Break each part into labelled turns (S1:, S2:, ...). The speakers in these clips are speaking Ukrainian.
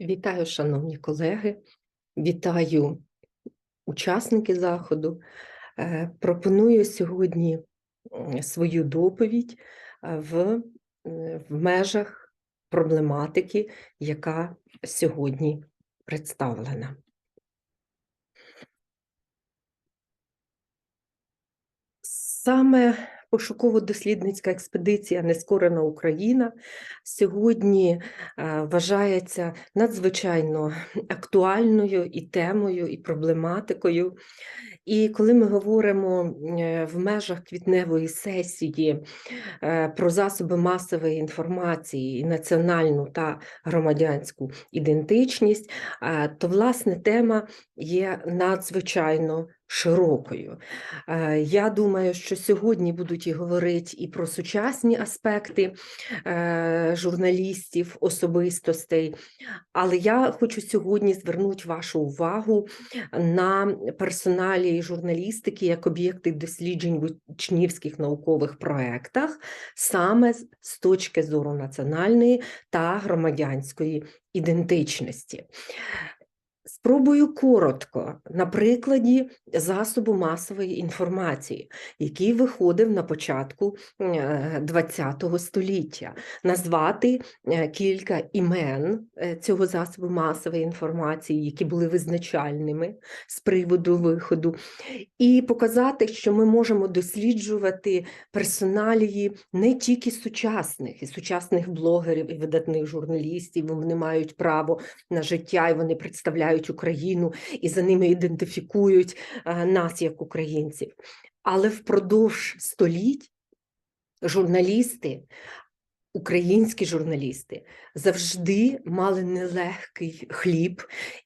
S1: Вітаю, шановні колеги, вітаю учасники заходу. Е, Пропоную сьогодні свою доповідь е, в, е, в межах проблематики, яка сьогодні представлена. Саме пошуково-дослідницька експедиція Нескорена Україна сьогодні е, вважається надзвичайно актуальною і темою, і проблематикою. І коли ми говоримо е, в межах квітневої сесії е, про засоби масової інформації і національну та громадянську ідентичність, то власне тема є надзвичайно широкою. Е, Я думаю, що сьогодні будуть і говорити і про сучасні аспекти е, журналістів, особистостей, але я хочу сьогодні звернути вашу увагу на персоналі журналістики як об'єкти досліджень в учнівських наукових проєктах, саме з- з точки зору національної та громадянської ідентичності. Спробую коротко на прикладі засобу масової інформації, який виходив на початку ХХ століття, назвати е, кілька імен е, цього засобу масової інформації, які були визначальними з приводу виходу, і показати, що ми можемо досліджувати персоналії не тільки сучасних, і сучасних блогерів і видатних журналістів. Вони мають право на життя, і вони представляють Україну, і за ними ідентифікують е, нас як українців. Але впродовж століть журналісти, українські журналісти, завжди мали нелегкий хліб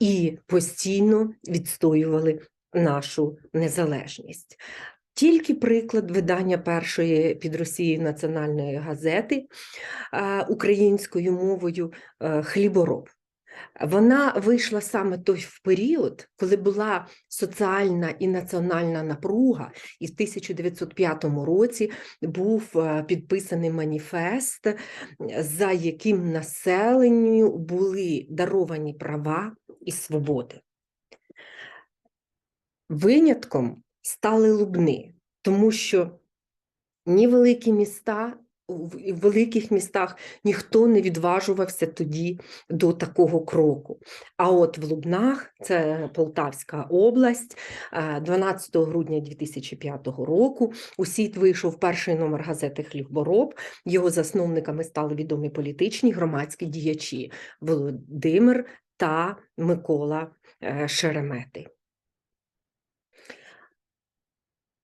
S1: і постійно відстоювали нашу незалежність. Тільки приклад видання першої під Росією національної газети е, українською мовою е, Хлібороб. Вона вийшла саме той в період, коли була соціальна і національна напруга, і в 1905 році був е, підписаний маніфест, за яким населенню були даровані права і свободи. Винятком стали Лубни, тому що ні великі міста, в великих містах ніхто не відважувався тоді до такого кроку. А от в Лубнах, це Полтавська область, е, 12 грудня 2005 року у світ вийшов перший номер газети Хлібороб. Його засновниками стали відомі політичні громадські діячі Володимир та Микола е, Шеремети.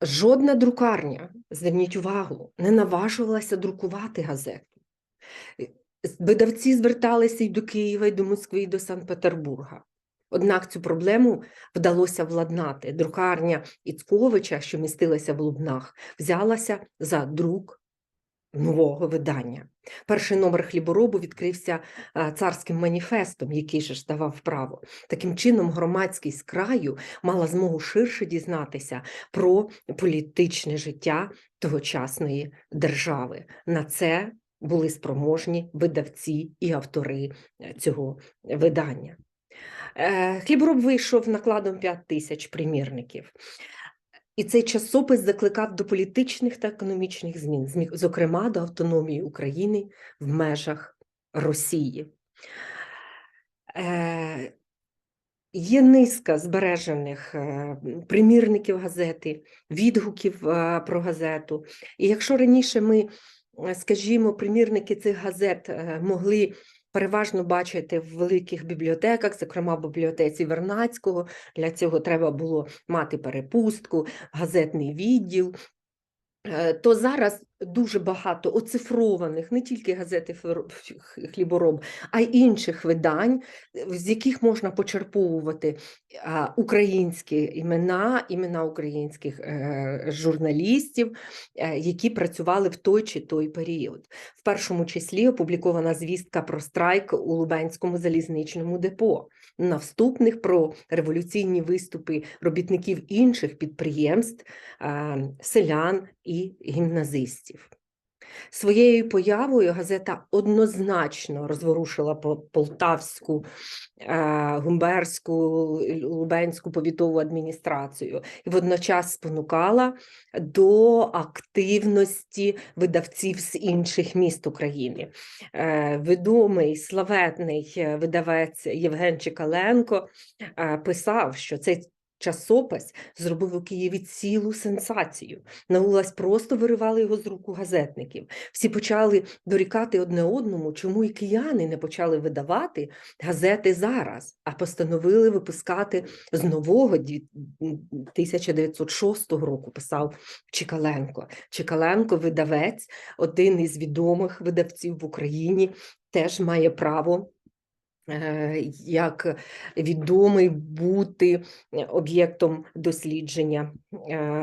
S1: Жодна друкарня, зверніть увагу, не наважувалася друкувати газету. Е, Видавці зверталися і до Києва, і до Москви, і до Санкт-Петербурга. Однак цю проблему вдалося владнати. Друкарня Іцковича, що містилася в Лубнах, взялася за друк нового видання. Перший номер хліборобу відкрився е, царським маніфестом, який же ж давав право. Таким чином, громадськість краю мала змогу ширше дізнатися про політичне життя тогочасної держави. На це були спроможні видавці і автори е, цього видання. Е, Хлібороб вийшов накладом 5 тисяч примірників. І цей часопис закликав до політичних та економічних змін, зокрема до автономії України в межах Росії. Е, Є низка збережених е, примірників газети, відгуків е, про газету. І якщо раніше ми, е, скажімо, примірники цих газет могли переважно бачити в великих бібліотеках, зокрема в бібліотеці Вернацького, для цього треба було мати перепустку, газетний відділ. Е, То зараз дуже багато оцифрованих не тільки газети «Фер- Хлібороб, а й інших видань, з яких можна почерповувати українські імена, імена українських е, журналістів, е, які працювали в той чи той період. В першому числі опублікована звістка про страйк у Лубенському залізничному депо. На вступних про революційні виступи робітників інших підприємств, е, селян і гімназистів. Своєю появою газета однозначно розворушила полтавську, е, гумберську, лубенську повітову адміністрацію і водночас спонукала до активності видавців з інших міст України. Е, Відомий славетний е, видавець Євген Чекаленко писав, що цей часопис зробив у Києві цілу сенсацію. На вулиць просто виривали його з рук у газетників. Всі почали дорікати одне одному, чому і кияни не почали видавати газети зараз, а постановили випускати з нового 1906 року, писав Чекаленко. Чекаленко, видавець, один із відомих видавців в Україні, теж має право. Е, Як відомий бути об'єктом дослідження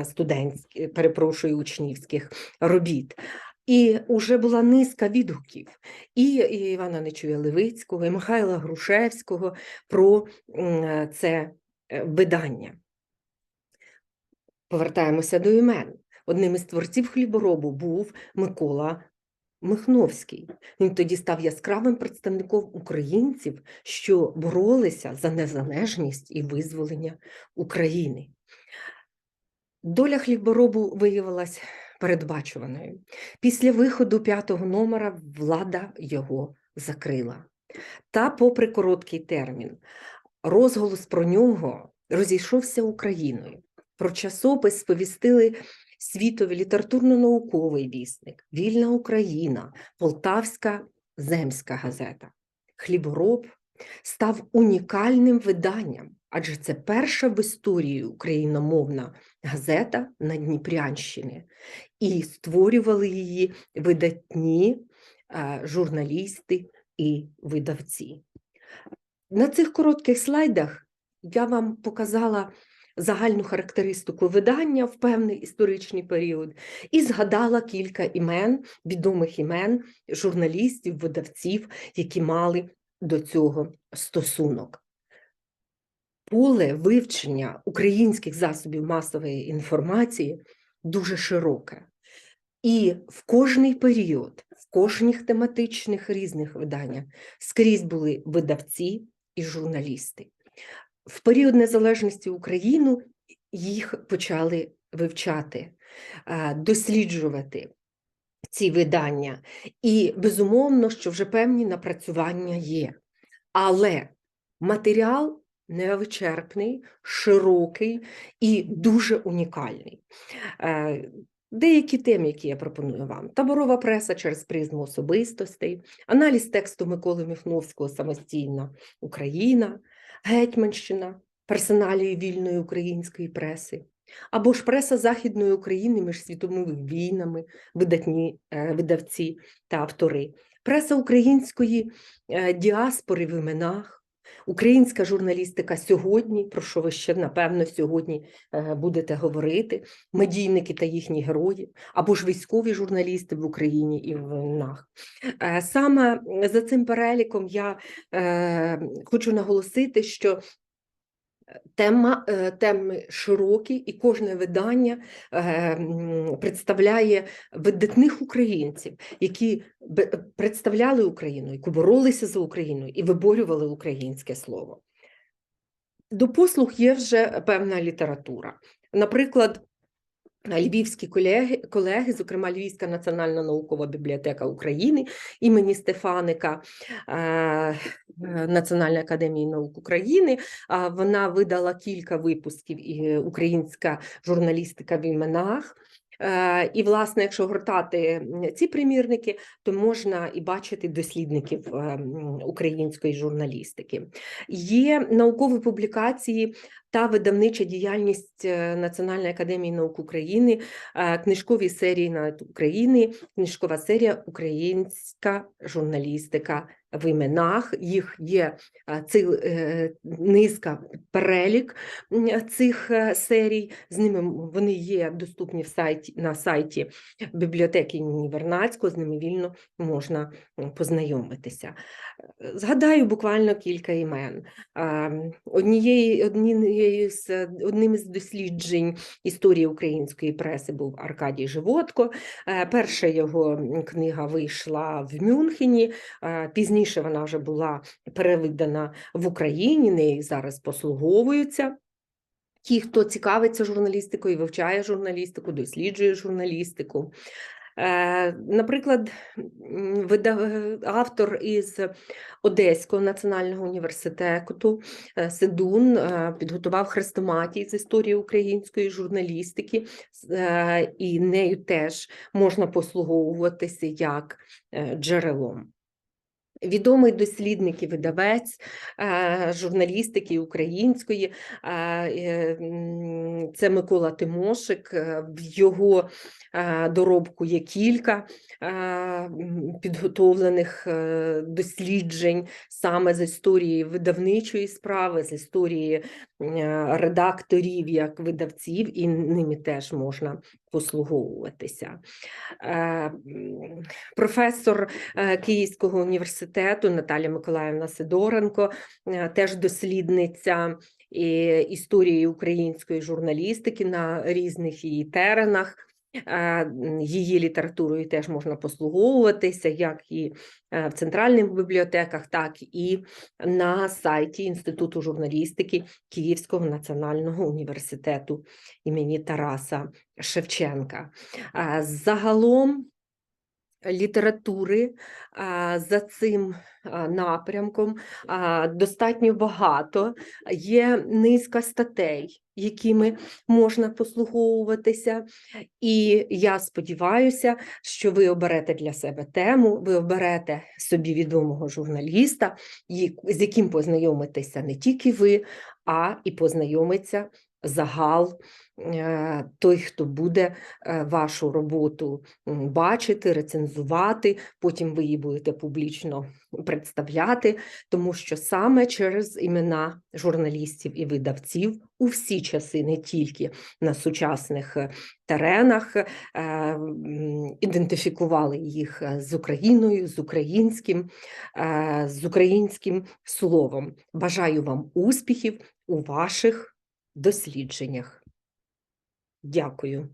S1: студентських, перепрошую, учнівських робіт. І вже була низка відгуків і Івана Нечуя Левицького, і Михайла Грушевського про це е, видання. Повертаємося до імен. Одним із творців хліборобу був Микола Михновський. Він тоді став яскравим представником українців, що боролися за незалежність і визволення України. Доля хліборобу виявилась передбачуваною. Після виходу п'ятого номера влада його закрила. Та, попри короткий термін, розголос про нього розійшовся Україною. Про часопис сповістили світові літературно-науковий вісник, Вільна Україна, Полтавська земська газета. Хлібороб став унікальним виданням, адже це перша в історії україномовна газета на Дніпрянщині, і створювали її видатні е, журналісти і видавці. На цих коротких слайдах я вам показала загальну характеристику видання в певний історичний період і згадала кілька імен, відомих імен журналістів, видавців, які мали до цього стосунок. Поле вивчення українських засобів масової інформації дуже широке. І в кожний період, в кожних тематичних різних виданнях скрізь були видавці і журналісти. В період незалежності України їх почали вивчати, е, досліджувати ці видання. І безумовно, що вже певні напрацювання є. Але матеріал невичерпний, широкий і дуже унікальний. Е, Деякі теми, які я пропоную вам: таборова преса через призму особистостей, аналіз тексту Миколи Міхновського самостійна Україна, Гетьманщина, персоналії вільної української преси, або ж преса Західної України між світовими війнами, видатні е, видавці та автори, преса української е, діаспори в іменах. Українська журналістика сьогодні, про що ви ще напевно сьогодні е, будете говорити, медійники та їхні герої, або ж військові журналісти в Україні і в НАХ. Е, Саме за цим переліком я е, хочу наголосити, що Тема, е, теми широкі, і кожне видання е, представляє видатних українців, які представляли Україну, які боролися за Україну і виборювали українське слово. До послуг є вже певна література. Наприклад, Львівські колеги, колеги, зокрема Львівська національна наукова бібліотека України імені Стефаника е, Національної академії наук України. Вона видала кілька випусків і українська журналістика в іменах. Е, І, власне, якщо гортати ці примірники, то можна і бачити дослідників е, української журналістики. Є наукові публікації та видавнича діяльність е, Національної академії наук України, е, книжкові серії наук України, книжкова серія Українська журналістика в іменах. Їх є е, е, низка перелік цих серій. З ними вони є доступні в сайті на сайті бібліотеки Вернацького. З ними вільно можна познайомитися. Згадаю буквально кілька імен. А, Однієї одні однією з одним із досліджень історії української преси був Аркадій Животко. Е, Перша його книга вийшла в Мюнхені. е, Пізніше вона вже була перевидана в Україні. Нею зараз послуговуються. Ті, хто цікавиться журналістикою, вивчає журналістику, досліджує журналістику. Е, Наприклад, автор із Одеського національного університету е, Седун е, підготував хрестоматій з історії української журналістики, і нею теж можна послуговуватися як джерелом. Відомий дослідник і видавець е, журналістики української е, це Микола Тимошик. Е, В його доробку є кілька підготовлених досліджень саме з історії видавничої справи, з історії редакторів як видавців, і ними теж можна послуговуватися. Професор Київського університету Наталя Миколаївна Сидоренко, е, теж дослідниця історії української журналістики на різних її теренах. Е, Її літературою теж можна послуговуватися, як і е, в центральних бібліотеках, так і на сайті Інституту журналістики Київського національного університету імені Тараса Шевченка. Загалом літератури за цим напрямком достатньо багато. Є низка статей, якими можна послуговуватися. І я сподіваюся, що ви оберете для себе тему, ви оберете собі відомого журналіста, з яким познайомитеся не тільки ви, а і познайомиться загал е, той, хто буде е, вашу роботу бачити, рецензувати, потім ви її будете публічно представляти, тому що саме через імена журналістів і видавців у всі часи, не тільки на сучасних е, теренах, ідентифікували їх з Україною, з українським, з українським словом. Бажаю вам успіхів у ваших дослідженнях. Дякую.